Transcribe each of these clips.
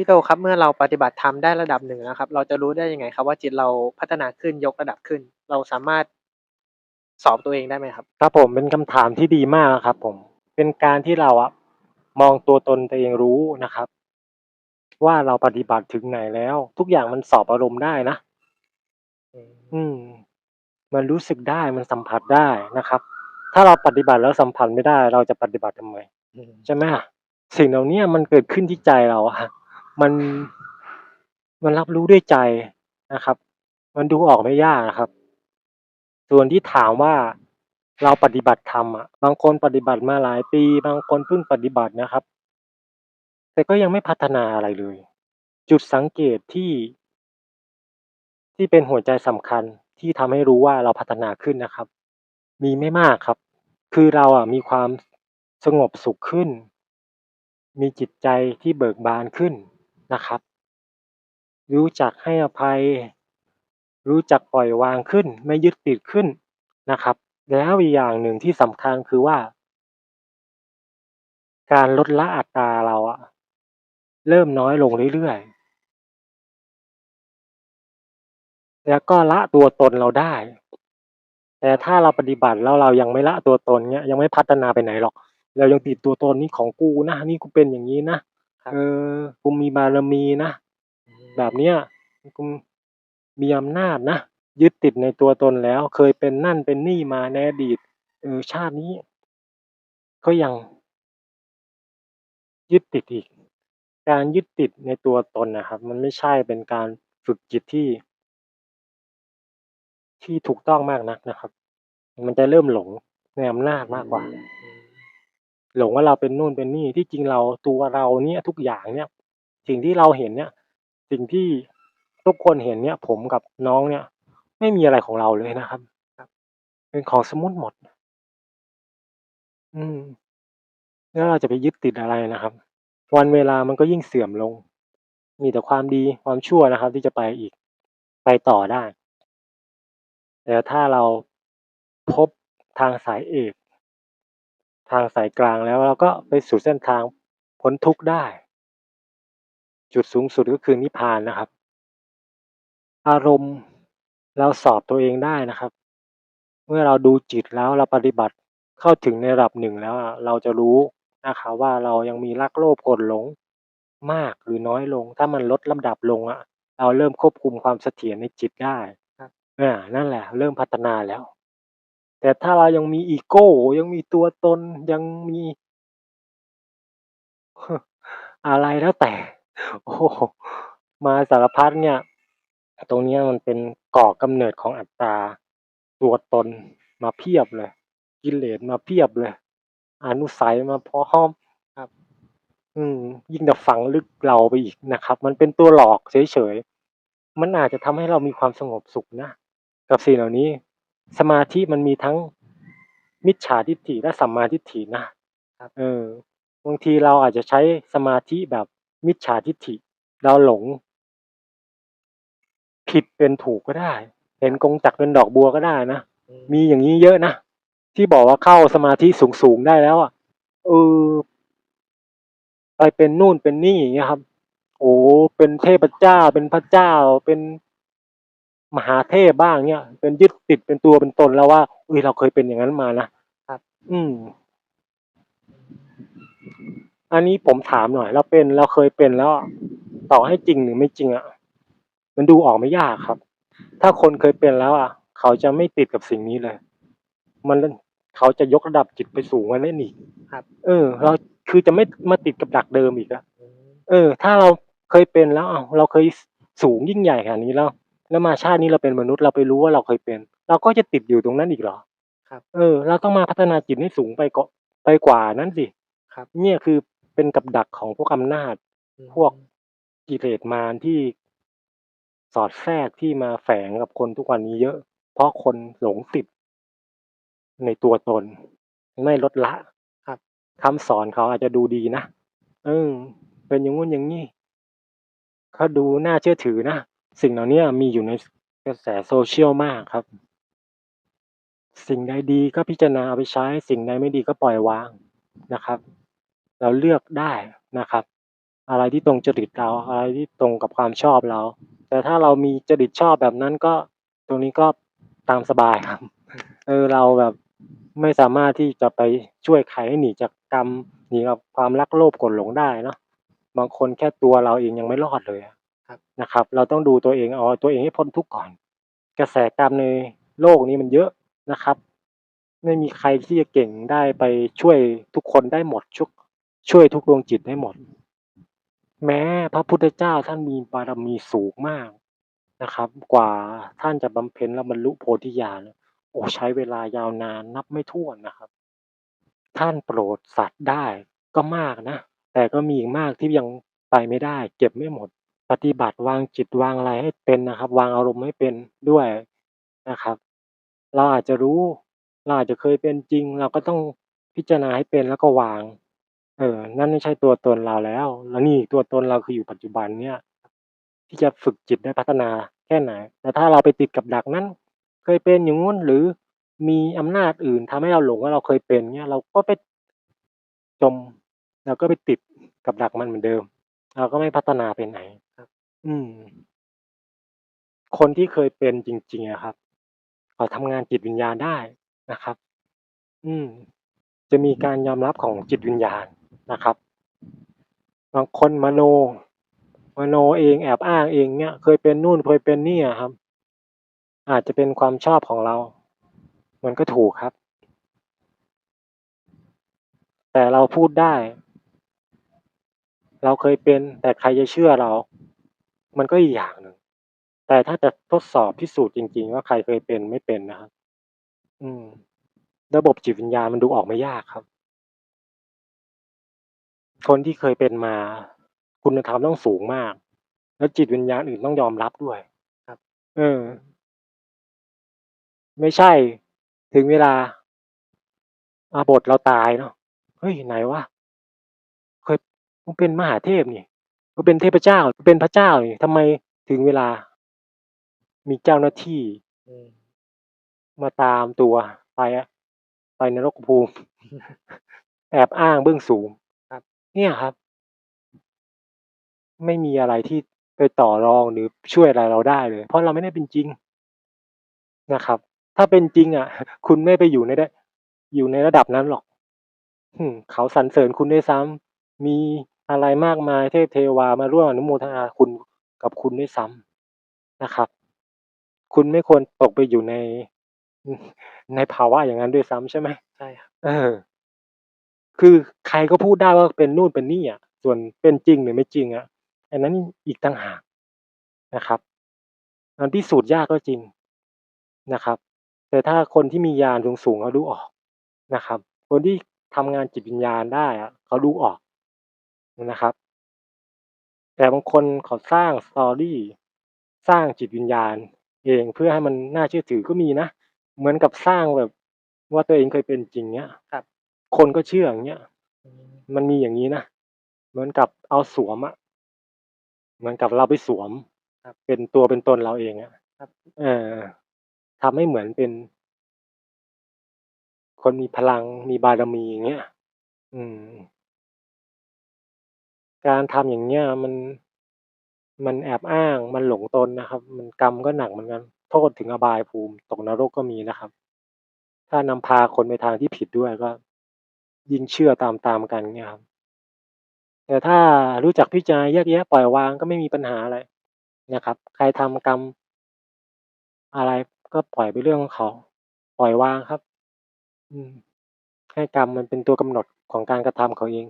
พี่โตครับเมื่อเราปฏิบัติธรรมได้ระดับหนึ่งแล้วครับ เราจะรู้ได้ยังไงครับ ว่าจิตเราพัฒนาขึ้นยกระดับขึ้น เราสามารถสอบตัวเองได้ไหมครับ?ครับผมเป็นคำถามที่ดีมากนะครับ ผม เป็นการที่เราอะมองตัวตนตัวเองรู้นะครับ ว่าเราปฏิบัติถึงไหนแล้ว ทุกอย่างมันสอบอารมณ์ได้นะอืมอืมมันรู้สึกได้มันสัมผัสได้นะครับ ถ้าเราปฏิบัติแล้วสัมผัสไม่ได้ เราจะปฏิบัติทำไมอืมใช่ไหมอะ?สิ่งเหล่าเนี้ยมันเกิดขึ้นที่ใจเราอะ มันมันรับรู้ด้วยใจนะครับ มันดูออกไม่ยากอะครับ ส่วนที่ถามว่าเราปฏิบัติธรรมอะบางคนปฏิบัติมาหลายปี บางคนเพิ่งปฏิบัตินะครับ แต่ก็ยังไม่พัฒนาอะไรเลย จุดสังเกตที่ ที่เป็นหัวใจสำคัญที่ทำให้รู้ว่าเราพัฒนาขึ้นนะครับ มีไม่มากครับ คือเราอะมีความสงบสุขขึ้น มีจิตใจที่เบิกบานขึ้น นะครับ รู้จักให้อภัย รู้จักปล่อยวางขึ้น ไม่ยึดติดขึ้นนะครับ แล้วอีกอย่างหนึ่งที่สำคัญคือว่า การลดละอัตราเราอะเริ่มน้อยลงเรื่อยๆ แล้วก็ละตัวตนเราได้ แต่ถ้าเราปฏิบัติแล้วเรายังไม่ละตัวตนเงี้ยยังไม่พัฒนาไปไหนหรอก เรายังติดตัวตนนี่ของกูนะนี่กูเป็นอย่างงี้นะ เออกูมีบารมีนะอืมแบบเนี้ยกูมีอำนาจนะยึดติดในตัวตนแล้ว เคยเป็นนั่นเป็นนี่มาในอดีตเออชาตินี้ ก็ยัง ยึดติดอีก การยึดติดในตัวตนน่ะครับ มันไม่ใช่เป็นการฝึกจิตที่ ที่ถูกต้องมากนักนะครับ มันจะเริ่มหลงในอำนาจมากกว่าอืม หลงว่าเราเป็นนู่นเป็นนี่ที่จริงเราตัวเราเนี่ยทุกอย่างเนี่ย สิ่งที่เราเห็นเนี่ย สิ่งที่ทุกคนเห็นเนี่ย ผมกับน้องเนี่ย ไม่มีอะไรของเราเลยนะครับเป็นของสมมุติหมด อืม แล้วเราจะไปยึดติดอะไรนะครับ วันเวลามันก็ยิ่งเสื่อมลง มีแต่ความดีความชั่วนะครับ ที่จะไปอีก ไปต่อได้ แต่ถ้าเราพบทางสายเอก ทางสายกลางแล้วเราก็ไปสู่เส้นทางพ้นทุกข์ได้ จุดสูงสุดก็คือนิพพานนะครับ อารมณ์เราสอบตัวเองได้นะครับ เมื่อเราดูจิตแล้วเราปฏิบัติเข้าถึงในระดับหนึ่งแล้วอะเราจะรู้นะครับว่าเรายังมีรักโลภโกรธหลงมากหรือน้อยลง ถ้ามันลดลำดับลงอะเราเริ่มควบคุมความเสถียรในจิตได้ครับอานั่นแหละ เริ่มพัฒนาแล้ว แต่ถ้าเรายังมีอีโก้ ยังมีตัวตนยังมี อะไรแล้วแต่ โอ้มาสารพัดเนี่ย ตรงนี้มันเป็นก่อกำเนิดของอัตตา ตัวตนมาเพียบเลย กิเลสมาเพียบเลย อนุสัยมาพร้อมครับ อืม ยิ่งแต่ฝังลึกเราไปอีกนะครับ มันเป็นตัวหลอกเฉยๆมันอาจจะทำให้เรามีความสงบสุขนะ กับสิ่งเหล่านี้ สมาธิมันมีทั้งมิจฉาทิฏฐิและสัมมาทิฏฐินะครับเออบางทีเราอาจจะใช้สมาธิแบบมิจฉาทิฏฐิ เราหลง ผิดเป็นถูกก็ได้ เห็นกงจักรเป็นดอกบัวก็ได้นะอืมมีอย่างงี้เยอะนะที่บอกว่าเข้าสมาธิสูงๆได้แล้วอะเออไปเป็นนู่นเป็นนี่อย่างเงี้ยครับ โอ้โฮเป็นเทพเจ้าเป็นพระเจ้าเป็น มหาเทพบ้างเงี้ยเป็นยึดติดเป็นตัวเป็นตนแล้วว่าอุ๊ยเราเคยเป็นอย่างนั้นมานะครับ อืม อันนี้ผมถามหน่อยเราเป็นเราเคยเป็นแล้วอะต่อให้จริงหรือไม่จริงอะมันดูออกไม่ยากครับ ถ้าคนเคยเป็นแล้วอะเขาจะไม่ติดกับสิ่งนี้เลย มันลเขาจะยกระดับจิตไปสูงกว่านั้นอีกครับ เออ เราคือจะไม่มาติดกับดักเดิมอีกอะอืมเออ ถ้าเราเคยเป็นแล้วอ้าวเราเคยสสูงยิ่งใหญ่ขนาดนี้แล้ว แล้วมาชาตินี้เราเป็นมนุษย์เราไปรู้ว่าเราเคยเป็น เราก็จะติดอยู่ตรงนั้นอีกเหรอ?ครับ เออ เราต้องมาพัฒนาจิตให้สูงไปเกาะไปกว่านั้นสิ ครับ เนี่ยคือเป็นกับดักของพวกอำนาจอืมพวกกิเลสมารที่สอดแทรกที่มาแฝงกับคนทุกวันนี้เยอะ เพราะคนหลงติดในตัวตน ไม่ลดละ ครับคำสอนเขาอาจจะดูดีนะ เออ เป็นอย่างงู้นอย่างงี้ก็ดูน่าเชื่อถือนะ สิ่งเหล่านี้มีอยู่ในกระแส social มากครับ สิ่งใดดีก็พิจารณาเอาไปใช้ สิ่งใดไม่ดีก็ปล่อยวางนะครับ เราเลือกได้นะครับ อะไรที่ตรงจริตเราอะไรที่ตรงกับความชอบเรา แต่ถ้าเรามีจริตชอบแบบนั้นก็ตรงนี้ก็ตามสบายครับ เออเราแบบไม่สามารถที่จะไปช่วยใครให้หนีจากกรรมหนีกับความรักโลภกรธหลงได้เนาะบางคนแค่ตัวเราเองยังไม่รอดเลยอะ นะครับ เราต้องดูตัวเองเอาตัวเองให้พ้นทุกข์ก่อน กระแสกรรมในโลกนี้มันเยอะนะครับ ไม่มีใครที่จะเก่งได้ไปช่วยทุกคนได้หมดช,ช่วยทุกดวงจิตได้หมด แม้พระพุทธเจ้าท่านมีบารมีสูงมากนะครับ กว่าท่านจะบำเพ็ญแล้วบรรลุโพธิญาณโอ้ใช้เวลายาวนานนับไม่ถ้วนนะครับ ท่านโปรดสัตว์ได้ก็มากนะ แต่ก็มีอีกมากที่ยังไปไม่ได้ เก็บไม่หมด ปฏิบัติวางจิตวางอะไรให้เป็นนะครับ วางอารมณ์ให้เป็นด้วยนะครับ เราอาจจะรู้ เราอาจจะเคยเป็นจริง เราก็ต้องพิจารณาให้เป็นแล้วก็วาง เออ นั่นไม่ใช่ตัวตนเราแล้ว แล้วนี่ตัวตนเราคืออยู่ปัจจุบันเนี่ย ที่จะฝึกจิตได้พัฒนาแค่ไหน แต่ถ้าเราไปติดกับดักนั้น เคยเป็นอย่างงู้นหรือมีอำนาจอื่นทำให้เราหลงว่าเราเคยเป็นเงี้ยเราก็ไปจมเราก็ไปติดกับดักมันเหมือนเดิม เราก็ไม่พัฒนาไปไหนครับ อืม คนที่เคยเป็นจริง ๆ อะครับ เขาทำงานจิตวิญญาณได้นะครับ อืม จะมีการยอมรับของจิตวิญญาณนะครับ บางคนมโน มโนเอง แอบอ้างเองเงี้ยเคยเป็นนู่น เคยเป็นนี่อะครับ อาจจะเป็นความชอบของเรา มันก็ถูกครับ แต่เราพูดได้ เราเคยเป็นแต่ใครจะเชื่อเรา มันก็อีกอย่างหนึ่ง แต่ถ้าจะทดสอบพิสูจน์จริง ๆ ว่าใครเคยเป็นไม่เป็นนะครับ อืม ระบบจิตวิญญาณมันดูออกไม่ยากครับ คนที่เคยเป็นมา คุณธรรมต้องสูงมาก แล้วจิตวิญญาณอื่นต้องยอมรับด้วย ครับ เออ ไม่ใช่ ถึงเวลาอาบทเราตายเนาะเฮ้ยไหนวะเค ยกูเป็นมหาเทพนี่กูเป็นเทพเจ้ากูเป็นพระเจ้านี่ทำไมถึงเวลา มีเจ้าหน้าที่อืมมาตามตัวไปอะไปนรกภูมิ แอบอ้างเบื้องสูงครับ เนี่ยครับ ไม่มีอะไรที่ไปต่อรองหรือช่วยอะไรเราได้เลย เพราะเราไม่ได้เป็นจริงนะครับ ถ้าเป็นจริงอะคุณไม่ไปอยู่ในดอยู่ในระดับนั้นหรอกอืมเขาสรรเสริญคุณด้วยซ้ำมี อะไรมากมายเทพเทวามาร่วมอนุโมทนาคุณกับคุณด้วยซ้ำนะครับ คุณไม่ควรตกไปอยู่ในอือในภาวะอย่างนั้นด้วยซ้ำใช่ไหม?ใช่ครับเออ คือใครก็พูดได้ว่าเป็นนู่นเป็นนี่อะส่วนเป็นจริงหรือไม่จริงอะอันนั้นอีกต่างหากนะครับมันพิสูจน์ยากก็จริงนะครับ แต่ถ้าคนที่มีญาณสูงๆเขาดูออกนะครับ คนที่ทำงานจิตวิญญาณได้อะเขาดูออก นะครับ แต่บางคนเขาสร้าง story สร้างจิตวิญญาณ เองเพื่อให้มันน่าเชื่อถือก็มีนะ เหมือนกับสร้างแบบว่าตัวเองเคยเป็นจริงเงี้ยครับ คนก็เชื่ออย่างเงี้ยอืมมันมีอย่างงี้นะ เหมือนกับเอาสวมอะเหมือนกับเราไปสวมครับ เป็นตัวเป็นตนเราเองอะครับ เออทำให้เหมือนเป็น คนมีพลังมีบารมีอย่างเงี้ย อืม การทำอย่างเงี้ยมัน มันแอบอ้าง มันหลงตนนะครับ มันกรรมก็หนักเหมือนกัน โทษถึงอบายภูมิ ตกนรกก็มีนะครับ ถ้านำพาคนไปทางที่ผิดด้วยก็ ยิ่งเชื่อตามๆกันเงี้ยครับ แต่ถ้ารู้จักพิจารณาแยกแยะปล่อยวางก็ไม่มีปัญหาอะไรนะครับ ใครทำกรรมอะไรก็ปล่อยเป็นเรื่องของเขา ปล่อยวางครับ อืม ให้กรรมมันเป็นตัวกำหนดของการกระทำเขาเอง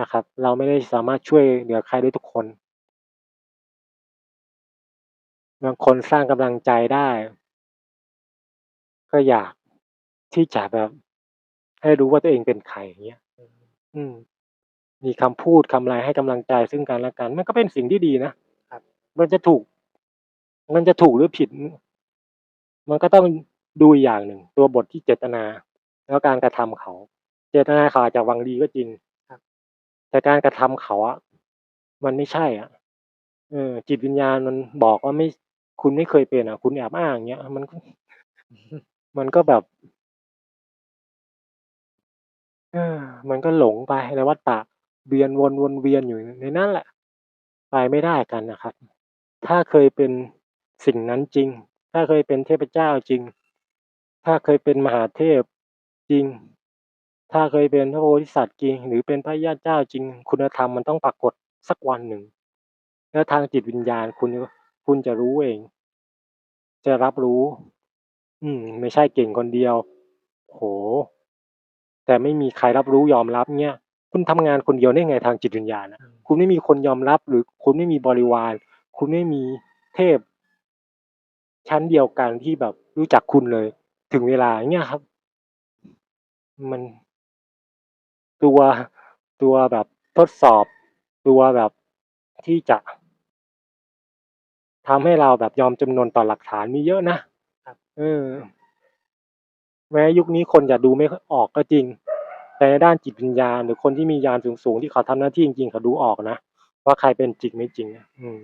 นะครับ เราไม่ได้สามารถช่วยเหลือใครได้ทุกคน บางคนสร้างกำลังใจได้ ก็อยากที่จะแบบ ให้รู้ว่าตัวเองเป็นใครอย่างเงี้ย อืมอืมมีคำพูดคำอะไรให้กำลังใจซึ่งกันและกัน มันก็เป็นสิ่งที่ดีนะครับ มันจะถูก มันจะถูกหรือผิดอือมันก็ต้องดูอีกอย่างหนึ่ง ตัวบทที่เจตนา แล้วการกระทำเขา เจตนาเขาอาจจะหวังดีก็จริงครับ แต่การกระทำเขาอะมันไม่ใช่อะเออจิตวิญญาณมันบอกว่าไม่คุณไม่เคยเป็นอะ คุณแอบอ้างอย่างเงี้ย มันมันก็แบบเออมันก็หลงไปในวัฏฏะเวียนวนวนเวียนอยู่ในนั้นแหละ ไปไม่ได้กันนะครับ ถ้าเคยเป็นสิ่งนั้นจริง ถ้าเคยเป็นเทพเจ้าจริง ถ้าเคยเป็นมหาเทพจริง ถ้าเคยเป็นพระโพธิสัตว์จริง หรือเป็นพระญาติเจ้าจริง คุณธรรมมันต้องปรากฏสักวันหนึ่ง แล้วทางจิตวิญญาณคุณคุณจะรู้เอง จะรับรู้ อืม ไม่ใช่เก่งคนเดียว โห แต่ไม่มีใครรับรู้ยอมรับเนี่ยคุณทำงานคนเดียวได้ไงทางจิตวิญญาณนะอืมคุณไม่มีคนยอมรับหรือคุณไม่มีบริวาร คุณไม่มีเทพ ชั้นเดียวกันที่แบบรู้จักคุณเลย ถึงเวลาเนี้ยครับ มัน ตัวตัวแบบทดสอบตัวแบบที่จะทำให้เราแบบยอมจำนนต่อหลักฐานมีเยอะนะครับเออแม้ยุคนี้คนจะดูไม่ค่อยออกก็จริง แต่ในด้านจิตวิญญาณหรือคนที่มีญาณสูงๆที่เขาทำหน้าที่จริงๆเขาดูออกนะว่าใครเป็นจริงไม่จริงอะอืม